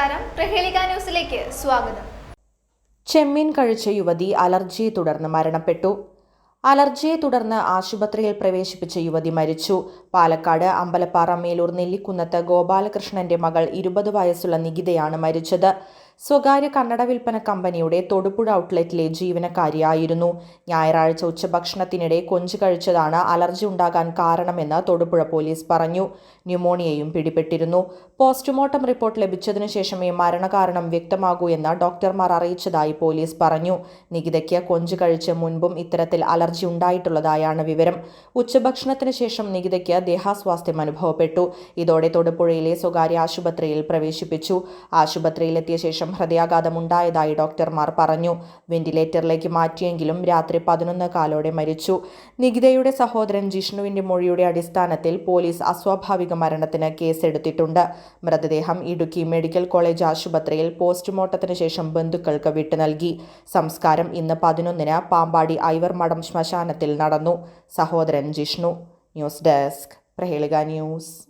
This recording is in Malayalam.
നമസ്കാരം. പ്രഹേളിക ന്യൂസിലേക്ക് സ്വാഗതം. ചെമ്മീൻ കഴിച്ച യുവതി അലർജിയെ തുടർന്ന് മരണപ്പെട്ടു. അലർജിയെ തുടർന്ന് ആശുപത്രിയിൽ പ്രവേശിപ്പിച്ച യുവതി മരിച്ചു. പാലക്കാട് അമ്പലപ്പാറ മേലൂർ നെല്ലിക്കുന്നത്ത് ഗോപാലകൃഷ്ണന്റെ മകൾ ഇരുപത് വയസ്സുള്ള നികിതയാണ് മരിച്ചത്. സ്വകാര്യ കന്നഡ വിൽപ്പന കമ്പനിയുടെ തൊടുപുഴ ഔട്ട്ലെറ്റിലെ ജീവനക്കാരിയായിരുന്നു. ഞായറാഴ്ച ഉച്ചഭക്ഷണത്തിനിടെ കൊഞ്ചു കഴിച്ചതാണ് അലർജി ഉണ്ടാകാൻ കാരണമെന്ന് തൊടുപുഴ പോലീസ് പറഞ്ഞു. ന്യൂമോണിയയും പിടിപെട്ടിരുന്നു. പോസ്റ്റ്മോർട്ടം റിപ്പോർട്ട് ലഭിച്ചതിനു ശേഷമേ മരണകാരണം വ്യക്തമാകൂ എന്ന് ഡോക്ടർമാർ അറിയിച്ചതായി പോലീസ് പറഞ്ഞു. നികിതയ്ക്ക് കൊഞ്ചു കഴിച്ച മുൻപും ഇത്തരത്തിൽ അലർജി ഉണ്ടായിട്ടുള്ളതായാണ് വിവരം. ഉച്ചഭക്ഷണത്തിന് ശേഷം നികിതയ്ക്ക് ദേഹാസ്വാസ്ഥ്യം അനുഭവപ്പെട്ടു. ഇതോടെ തൊടുപുഴയിലെ സ്വകാര്യ ആശുപത്രിയിൽ പ്രവേശിപ്പിച്ചു. ആശുപത്രിയിലെത്തിയ ശേഷം ഹൃദയാഘാതം ഉണ്ടായതായി ഡോക്ടർമാർ പറഞ്ഞു. വെന്റിലേറ്ററിലേക്ക് മാറ്റിയെങ്കിലും രാത്രി പതിനൊന്ന് കാലോടെ മരിച്ചു. നികിതയുടെ സഹോദരൻ ജിഷ്ണുവിന്റെ മൊഴിയുടെ അടിസ്ഥാനത്തിൽ പോലീസ് അസ്വാഭാവിക മരണത്തിന് കേസെടുത്തിട്ടുണ്ട്. മൃതദേഹം ഇടുക്കി മെഡിക്കൽ കോളേജ് ആശുപത്രിയിൽ പോസ്റ്റ്മോർട്ടത്തിന് ശേഷം ബന്ധുക്കൾക്ക് വിട്ടു നൽകി. സംസ്കാരം ഇന്ന് പതിനൊന്നിന് പാമ്പാടി ഐവർ ഐവർമഠം ശ്മശാനത്തിൽ നടന്നു. സഹോദരൻ Jishnu news desk Prahelika news.